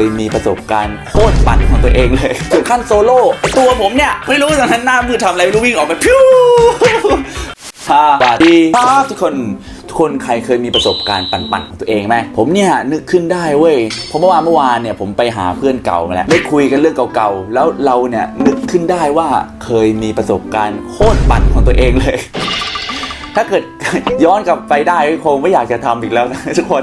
ยมีประสบการณ์โคตรปั่นของตัวเองเลยถึงขั้นโซโล่ไอ้ตัวผมเนี่ย ไม่รู้ตอนนั้นหน้ามืดทำอะไรไม่รู้วิ่งออกไปพิ้วสวัสดีครับทุกคนทุกคนใครเคยมีประสบการณ์ปั่นๆของตัวเองไหมผมเนี่ยนึกขึ้นได้เว้ยเพราะเมื่อวานเมื่อวานเนี่ยผมไปหาเพื่อนเก่ามาแล้วได้คุยกันเรื่องเก่าๆ แล้วเราเนี่ยนึกขึ้นได้ว่าเคยมีประสบการณ์โคตรปั่นของตัวเองเลย ถ้าเกิดย้อนกลับไปได้คงไม่อยากจะทำอีกแล้วนะทุกคน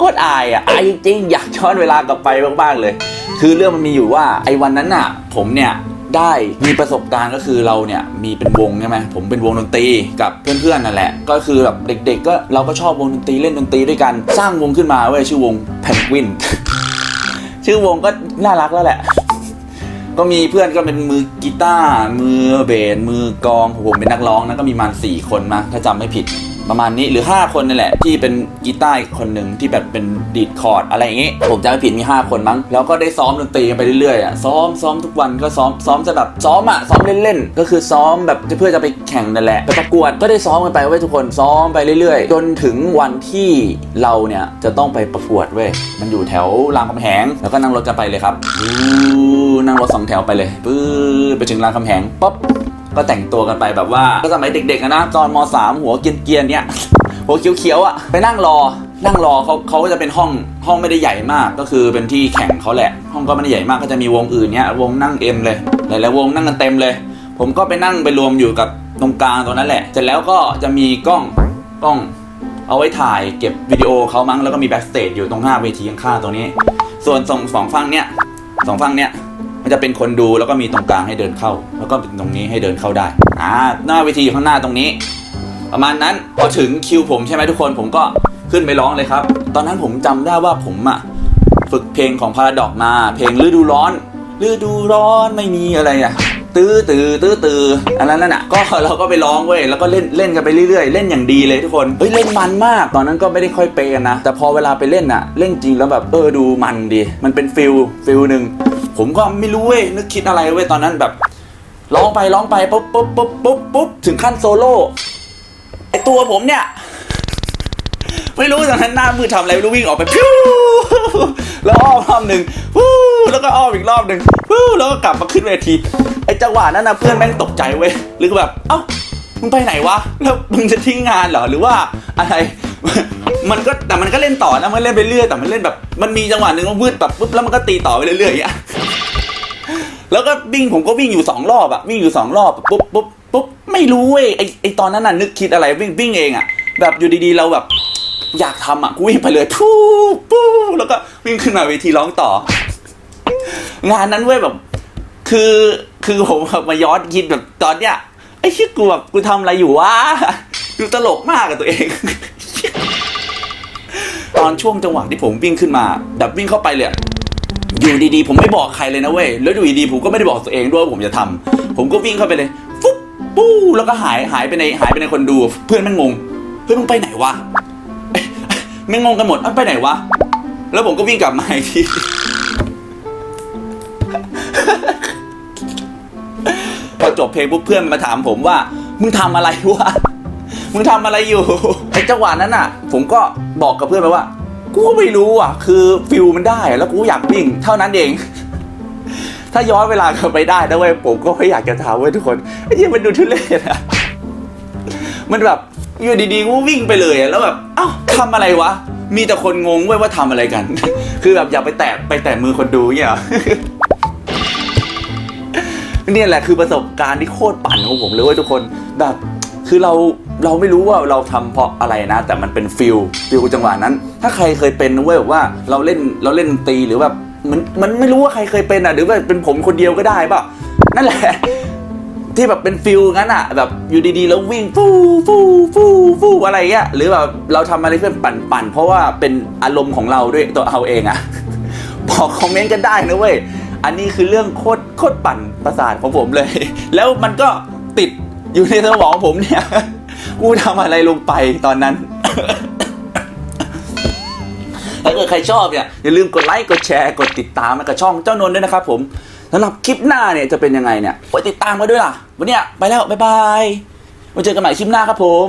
โคตรอายอะอายจริงๆอยากย้อนเวลากลับไปบ้างๆเลย คือเรื่องมันมีอยู่ว่าไอ้วันนั้นน่ะ ผมเนี่ยได้มีประสบการณ์ก็คือเราเนี่ยมีเป็นวงใช่ไหมผมเป็นวงดนตรีกับเพื่อนๆนั่นแหละ ก็คือแบบเด็ก ๆ ก็เราก็ชอบวงดนตรีเล่นดนตรีด้วยกันสร้างวงขึ้นมาเว้ยชื่อวงแพนกวินชื่อวงก็น่ารักแล้วแหละ ก็มีเพื่อนก็เป็นมือกีตาร์มือเบสมือกองผมเป็นนักร้องนะก็มีมาณสี่คนมาถ้าจำไม่ผิด ประมาณนี้หรือ 5 คนนี่แหละ ที่เป็นกีตาร์คนหนึ่งที่แบบเป็นดีดคอร์ดอะไรอย่างงี้ผมจำไม่ผิดมี5คนมั้งแล้วก็ได้ซ้อมดนตรีกันไปเรื่อยๆอะซ้อมซ้อมทุกวันก็ซ้อมซ้อมจะแบบซ้อมอะซ้อมเล่นๆก็คือซ้อมแบบเพื่อจะไปแข่งนั่นแหละไปประกวดก็ได้ซ้อมกันไปเว้ยทุกคนซ้อมไปเรื่อยๆ จนถึงวันที่เราเนี่ยจะต้องไปประกวดเว้ยมันอยู่แถวรามคำแหงแล้วก็นั่งรถกันไปเลยครับอู้นั่งรถสองแถวไปเลยปื๊ไปถึงรามคำแหงป๊อป ก็แต่งตัวกันไปแบบว่าก็สมัยเด็กๆนะตอนม .3 หัวเกรียนๆเนี่ยหัวเขียวๆอะไปนั่งรอนั่งรอเขาเขาก็จะเป็นห้องห้องไม่ได้ใหญ่มากก็คือเป็นที่แข่งเขาแหละ ห้องก็ไม่ได้ใหญ่มากก็จะมีวงอื่นเนี้ยวงนั่งเอ็มเลยหลายๆวงนั่งกันเต็มเลย ผมก็ไปนั่งไปรวมอยู่กับตรงกลางตรงนั้นแหละเสร็จแล้วก็จะมีกล้องกล้อง เอาไว้ถ่ายเก็บวิดีโอเขามั้งแล้วก็มีแบ็กสเตจอยู่ตรงหน้าเวทีข้างๆตรงนี้ ส่วนสองสองฝั่งเนี้ยสองฝั่งเนี้ย มันจะเป็นคนดูแล้วก็มีตรงกลางให้เดินเข้า แล้วก็เป็นตรงนี้ให้เดินเข้าได้อ่าหน้าเวทีอยู่ข้างหน้าตรงนี้ ประมาณนั้นพอถึงคิวผมใช่ไหมทุกคนผมก็ขึ้นไปร้องเลยครับ ตอนนั้นผมจำได้ว่าผมอะฝึกเพลงของพาราดอกมา เพลงฤดูร้อนฤดูร้อนไม่มีอะไรอะตื้อตื้อตื้อตื้ออันนั้นน่ะก็เราก็ไปร้องเว้ยแล้วก็เล่นเล่นกันไปเรื่อยๆ เล่นอย่างดีเลยทุกคนเฮ้ยเล่นมันมาก ตอนนั้นก็ไม่ได้ค่อยเปย์กันนะแต่พอเวลาไปเล่นอะเล่นจริงแล้วแบบเออดูมันดี มันเป็นฟิลฟิลหนึ่ง ผมก็ไม่รู้เว้ยนึกคิดอะไรเว้ยตอนนั้นแบบร้องไปร้องไปปุ๊บปุ๊บปุ๊บปุ๊บปุ๊บถึงขั้นโซโล่ไอตัวผมเนี่ย ไม่รู้ตอนนั้นหน้ามืดทำอะไรไม่รู้วิ่งออกไปพิ้วแล้วอ้อมรอบหนึ่งฟู้แล้วก็อ้อมอีกรอบหนึ่งฟู้แล้วก็กลับมาขึ้นเวทีไอจังหวะนั้นนะเพื่อนแม่งตกใจเว้ยหรือแบบเอ้ามึงไปไหนวะแล้วมึงจะทิ้งงานเหรอหรือว่าอะไรมันก็แต่มันก็เล่นต่อนะมันเล่นไปเรื่อยแต่มันเล่นแบบ มันมีจังหวะหนึ่งมันวืดแบบปุ๊บแล้วมันก็ตีต่อไปเรื่อยๆอย่างเงี้ย แล้วก็วิ่งผมก็วิ่งอยู่สองรอบอะวิ่งอยู่สองรอบปุ๊บปุ๊บปุ๊บไม่รู้เว้ยไอไอตอนนั้นน่ะนึกคิดอะไรวิ่งวิ่งเองอะแบบอยู่ดีๆเราแบบ อยากทำอะกูวิ่งไปเลยปู๊ปู๊บแล้วก็วิ่งขึ้นมาเวทีร้องต่อ งานนั้นเว้ยแบบ คือคือผมแบบมาย้อนคิดแบบตอนเนี้ยไอ้ชิกูแบบกูทำอะไรอยู่วะดูตลกมากกับตัวเอง ตอนช่วงจังหวะที่ผมวิ่งขึ้นมา แบบวิ่งเข้าไปเลย อยู่ดีๆ ผมไม่บอกใครเลยนะเว้ย แล้วอยู่ดีๆผมก็ไม่ได้บอกตัวเองด้วยว่าผมจะทำผมก็วิ่งเข้าไปเลยฟุ๊บปู้แล้วก็หายหายไปในหายไปในคนดู เพื่อนแม่งงง เฮ้ยมึงไปไหนวะแม่งงกันหมดเอ้าไปไหนวะ แล้วผมก็วิ่งกลับมาอีกที พอจบเพลงปุ๊บเพื่อนมาถามผมว่า มึงทำอะไรวะ มึงทำอะไรอยู่ ไอ้จังหวะนั้นอะ ผมก็บอกกับเพื่อนไปว่า กูก็ไม่รู้อะ คือฟิลมันได้แล้วกูอยากวิ่ง เท่านั้นเอง ถ้าย้อนเวลากลับไปได้นะเว้ยผมก็ไม่อยากจะถามเว้ยทุกคนไอ้ที่มันดูทุเรศอะมันแบบอยู่ดีๆกูวิ่งไปเลยอะแล้วแบบเอ้าทำอะไรวะมีแต่คนงงเว้ยว่าทำอะไรกัน คือแบบอยากไปแตะไปแตะมือคนดูเนี่ยเหรอเนี่ยแหละคือประสบการณ์ที่โคตรปั่นของผมเลยเว้ยทุกคนแบบคือเรา เราไม่รู้ว่าเราทำเพราะอะไรนะ แต่มันเป็นฟิลฟิลจังหวะนั้น ถ้าใครเคยเป็นนะเว้ยแบบว่าเราเล่นเราเล่นตีหรือแบบมันมันไม่รู้ว่าใครเคยเป็นอะหรือว่าเป็นผมคนเดียวก็ได้ป่ะนั่นแหละ ที่แบบเป็นฟิลงั้นอะแบบอยู่ดีๆแล้ววิ่งฟูฟูฟูฟูอะไรเงี้ยหรือแบบเราทำอะไรเพื่อปั่นปั่นเพราะว่าเป็นอารมณ์ของเราด้วยตัวเราเองอะบอกคอมเมนต์กันได้นะเว้ยอันนี้คือเรื่องโคตรโคตรปั่นประสาทของผมเลย แล้วมันก็ติดอยู่ในสมองผมเนี่ย กูทำอะไรลงไปตอนนั้น ถ้าเกิดใครชอบเนี่ย อย่าลืมกดไลค์ กดแชร์ กดติดตามแล้วก็ช่องเจ้านนท์ด้วยนะครับผมสำหรับคลิปหน้าเนี่ยจะเป็นยังไงเนี่ยไว้ติดตามมาด้วยล่ะ วันเนี้ยไปแล้ว บ๊ายบายไว้เจอกันใหม่คลิปหน้าครับผม